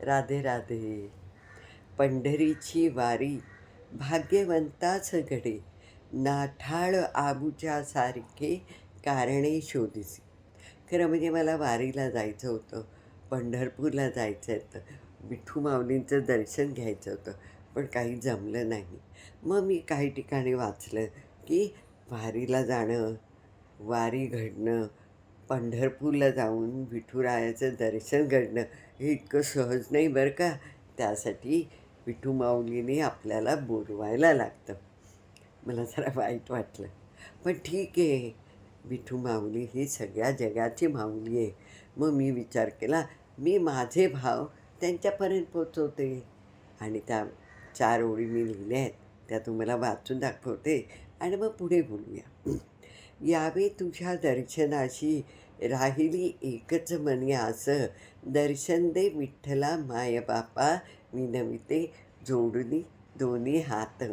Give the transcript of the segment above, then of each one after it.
राधे राधे. पंढरीची वारी भाग्यवंताच घडे. नाठाळ आबूच्या सारखे कारणे शोधिसी. खरं म्हणजे मला वारीला जायचं होतं. पंढरपूरला जायचं होतं. विठू माऊलींचं दर्शन घ्यायचं होतं. पण काही जमलं नाही. मग मी काही ठिकाणी वाचलं की वारीला जाणं वारी घडणं पंढरपूरला जाऊन विठुरायाचं दर्शन घडणं हे इतकं सहज नाही बरं का? त्यासाठी विठू माऊलीने आपल्याला बोलवायला लागतं. मला जरा वाईट वाटलं. पण ठीक आहे. विठू माऊली ही सगळ्या जगाची माऊली आहे. मग मी विचार केला मी माझे भाव त्यांच्यापर्यंत पोचवते. आणि त्या चार ओळी मी लिहिल्या आहेत त्या तुम्हाला वाचून दाखवते. आणि मग पुढे बोलूया. यावे तुझ्या दर्शनाशी राहिली एकच म्हणे असं. दर्शन दे विठ्ठला मायबापा विनविते जोडली दोन्ही हात.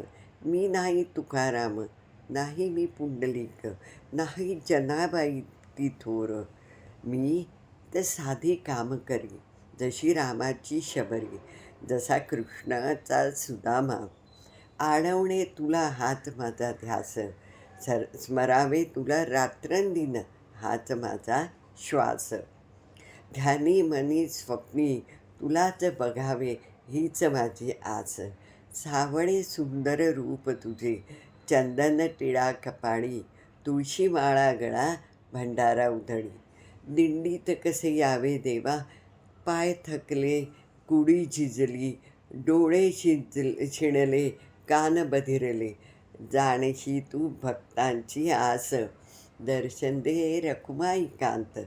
मी नाही तुकाराम नाही मी पुंडलिक नाही जनाबाई ती थोर. मी तर साधी काम करी जशी रामाची शबरी जसा कृष्णाचा सुदामा. आळवणे तुला हात माझा ध्यास सर स्मरावे तुला रात्रंदिन हाच माझा श्वास. ध्यानी मनी स्वप्नी तुलाच बघावे हीच माझी आस. सावळे सुंदर रूप तुझे चंदन टिळा कपाळी तुळशी माळा गळा भंडारा उधळी. दिंडीत कसे यावे देवा पाय थकले कुडी झिजली डोळे शिजल शिणले कान बधिरले. जाणशी तू भक्तांची आस. दर्शन दे रखुमाई कांत.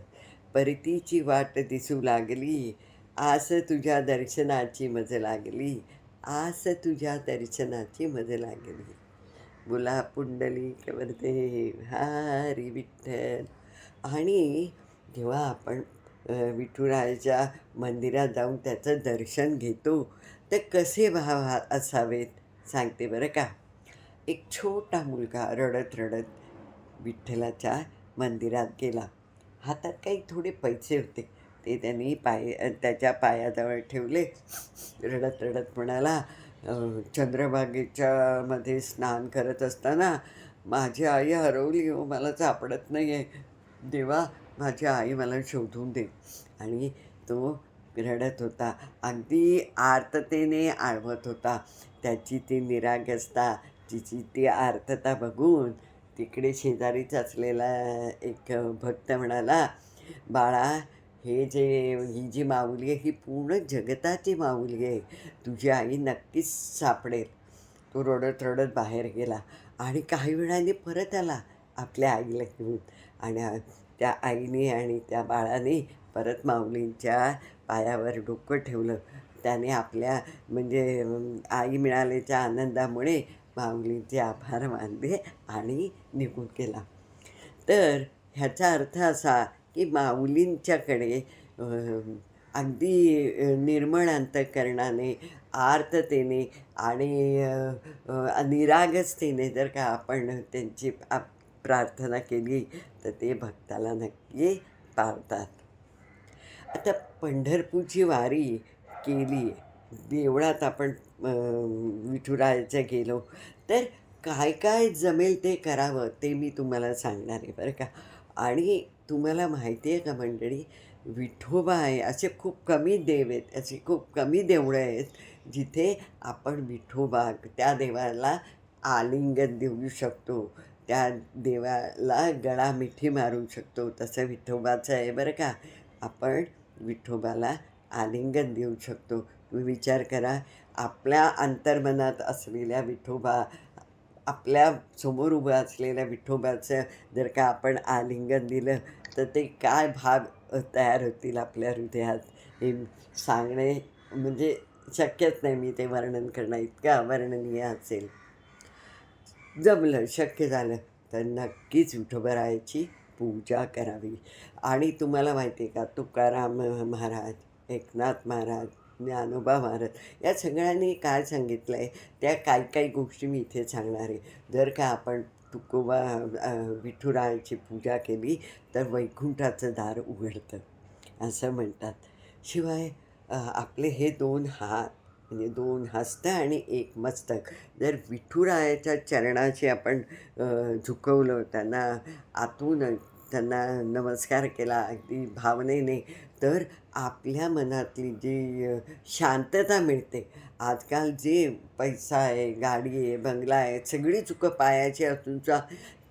परतीची वाट दिसू लागली. आस तुझ्या दर्शनाची मज लागली. आस तुझ्या दर्शनाची मज लागली. बोला पुंडली कवरते हारी विठ्ठल. आणि जेव्हा आपण विठुरायाच्या मंदिरात जाऊन त्याचं दर्शन घेतो तर कसे भाव असावेत? सांगते बरं का. एक छोटा मुलगा रडत रडत विठ्ठलाच्या मंदिरात गेला. हातात काही थोडे पैसे होते. ते त्यांनी पाय त्याच्या पायाजवळ ठेवले. रडत रडत म्हणाला चंद्रभागेच्या मध्ये स्नान करत असताना माझी आई हरवली हो मला सापडत नाही आहे देवा माझी आई मला शोधून दे. आणि तो रडत होता. अगदी आर्ततेने आळवत होता. त्याची ती निरागसता तिची ती आर्तता बघून तिकडे शेजारीच असलेला एक भक्त म्हणाला बाळा हे जे ही जी माऊली आहे ही पूर्ण जगताची माऊली आहे. तुझी आई नक्कीच सापडेल. तो रडत रडत बाहेर गेला आणि काही वेळाने परत आला आपल्या आईला घेऊन. आणि त्या आईने आणि त्या बाळाने परत माऊलींच्या पायावर डोकं ठेवलं. त्याने आपल्या म्हणजे आई मिळाल्याच्या आनंदामुळे माऊलींचे आभार मानले आणि निघून गेला. तर ह्याचा अर्थ असा की माऊलींच्याकडे अगदी निर्मळ अंतकरणाने आर्ततेने आणि निरागसतेने जर का आपण त्यांची आप- प्रार्थना केली तर ते भक्ताला नक्की पावतात. आता पंढरपूरची वारी केली देवळात आपण विठुरायचं गेलो. तर काय काय जमेल ते करावं ते मी तुम्हाला सांगणार आहे बरं का. आणि तुम्हाला माहिती आहे का मंडळी विठोबा आहे असे खूप कमी देव आहेत अशी खूप कमी देवळं आहेत जिथे आपण विठोबा त्या देवाला आलिंगन देऊ शकतो त्या देवाला गळा मिठी मारू शकतो तसं विठोबाचं आहे बरं का. आपण विठोबाला आलिंगन देऊ शकतो. विचार करा. आपल्या अंतर्मनात असलेल्या विठोबा आपल्यासमोर उभं असलेल्या विठोबाचं जर का आपण आलिंगन दिलं तर ते काय भाग तयार होतील आपल्या हृदयात? हे सांगणे म्हणजे शक्यच नाही मी ते वर्णन करणं इतकं अवर्णनीय असेल. जमलं शक्य झालं तर नक्कीच विठोबरायाची पूजा करावी. आणि तुम्हाला माहिती आहे का तुकाराम महाराज एकनाथ महाराज ज्ञानोबा महाराज या सगळ्यांनी काय सांगितलं आहे त्या काही काही गोष्टी मी इथे सांगणार आहे. जर का आपण तुकोबा विठुरायची विठुरायाची पूजा केली तर वैकुंठाचं दार उघडतं. असं म्हणतात. शिवाय आपले हे दोन हात म्हणजे दोन हस्त आणि एक मस्तक जर विठुरायाच्या चरणाशी आपण झुकवलं त्यांना आतून त्यांना नमस्कार केला अगदी भावनेने. तर आपल्या मनातली जी शांतता मिळते आजकाल जे पैसा आहे गाडी आहे बंगला आहे सगळी चुकं पायाची असूनचा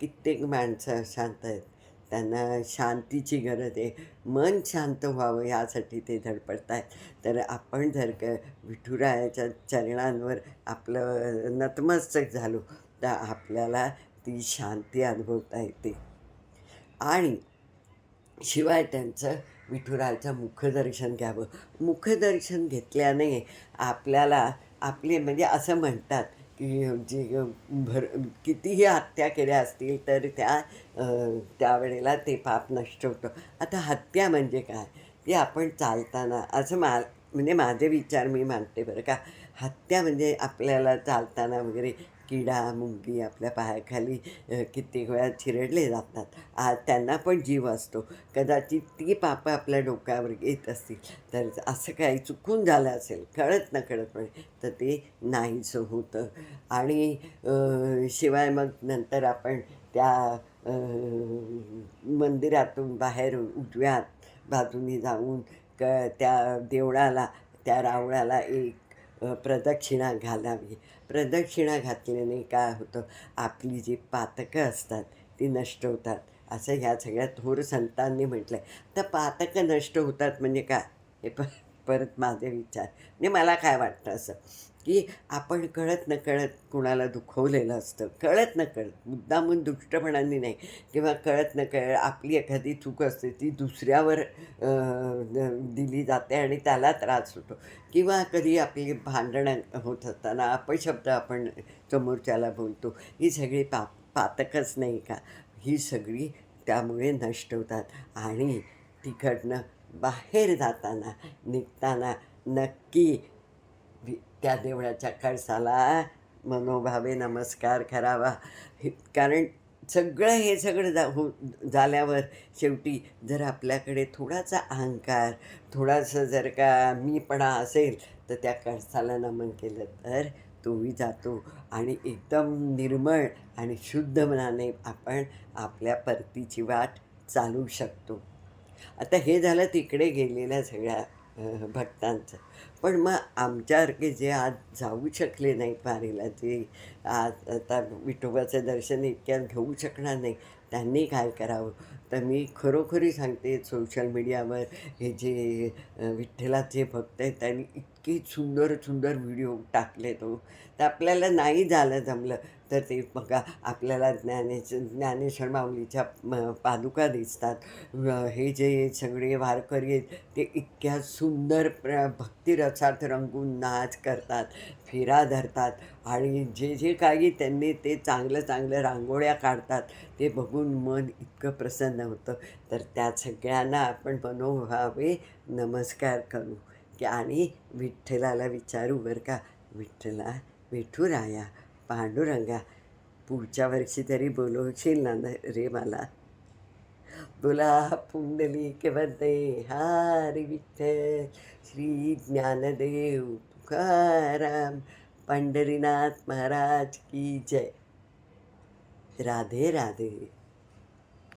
कित्येक माणसं शांत आहेत. त्यांना शांतीची गरज आहे. मन शांत व्हावं यासाठी ते धडपडत आहेत. तर आपण जर का विठुरायाच्या चरणांवर आपलं नतमस्तक झालो तर आपल्याला ती शांती अनुभवता येते. आणि शिवाय त्यांचं विठुरायाचं मुखदर्शन घ्यावं. मुखदर्शन घेतल्याने आपल्याला आपले म्हणजे असं म्हणतात की जे भर कितीही हत्या केल्या असतील तर त्या त्यावेळेला ते पाप नष्ट होतं. आता हत्या म्हणजे काय? ते आपण चालताना असं मा म्हणजे माझे विचार मी मानते बरं का. हत्या म्हणजे आपल्याला चालताना वगैरे किडा मुंगी आपल्या पायाखाली कित्येक वेळा चिरडले जातात. आ त्यांना पण जीव असतो. कदाचित ती पापं आपल्या डोक्यावर येत असतील. तर असं काही चुकून झालं असेल कळत नकळतपणे तर ते नाहीचं होतं. आणि शिवाय मग नंतर आपण त्या मंदिरातून बाहेर उजव्या बाजूनी जाऊन क त्या देवळाला त्या रावळाला एक प्रदक्षिणा घालावी प्रदक्षिणा घातल्याने काय होतं? आपली जी पातकं असतात ती नष्ट होतात. असं ह्या सगळ्या थोर संतांनी म्हटलं आहे तर पातकं नष्ट होतात म्हणजे काय? हे प परत माझे विचार. म्हणजे मला काय वाटतं असं? की आपण कळत नकळत कुणाला दुखवलेलं असतं. कळत नकळत मुद्दामून दुष्टपणाने नाही किंवा कळत नकळत आपली एखादी चूक असते ती दुसऱ्यावर दिली जाते आणि त्याला त्रास होतो. किंवा कधी आपली भांडणं होत असताना अपशब्द आपण समोरच्याला बोलतो ही सगळी पा पातकच नाही का? ही सगळी त्यामुळे नष्ट होतात. आणि तिकडनं बाहेर जाताना निघताना नक्की त्या देवळाच्या कळसाला मनोभावे नमस्कार करावा. हे कारण सगळं हे सगळं जा हो झाल्यावर शेवटी जर आपल्याकडे थोडासा अहंकार थोडासा जर का मीपणा असेल तर त्या कळसाला नमन केलं तर तोही जातो. आणि एकदम निर्मळ आणि शुद्ध मनाने आपण आपल्या परतीची वाट चालू शकतो. आता हे झालं तिकडे गेलेल्या सगळ्या भक्तांचं. पण मग आमच्यासारखे जे आज जाऊ शकले नाही पारीला जे आज आता विठोबाचं दर्शन इतक्यात घेऊ शकणार नाही त्यांनी काय करावं? तर मी खरोखरी सांगते सोशल मीडियावर हे जे विठ्ठलाचे भक्त आहेत त्यांनी इतके सुंदर सुंदर व्हिडिओ टाकले तो तर आपल्याला नाही झालं जमलं. तर ते बघा आपल्याला ज्ञानेश ज्ञानेश्वर माऊलीच्या पादुका दिसतात. हे जे सगळे वारकरी आहेत ते इतक्या सुंदर प्र भक्तिरसात रंगून नाच करतात फेरा धरतात आणि जे जे काही त्यांनी ते चांगलं चांगलं रांगोळ्या काढतात ते बघून मन इतकं प्रसन्न होतं. तर त्या सगळ्यांना आपण मनोभावे नमस्कार करू. की आणि विठ्ठलाला विचारू बरं का विठ्ठला विठुराया पांडुरंगा पुढच्या वर्षी तरी बोलवशील ना रे मला? बोला पुंडली वंदे हार विठ्ठल श्री ज्ञानदेव तुकाराम पंढरीनाथ महाराज की जय. राधे राधे.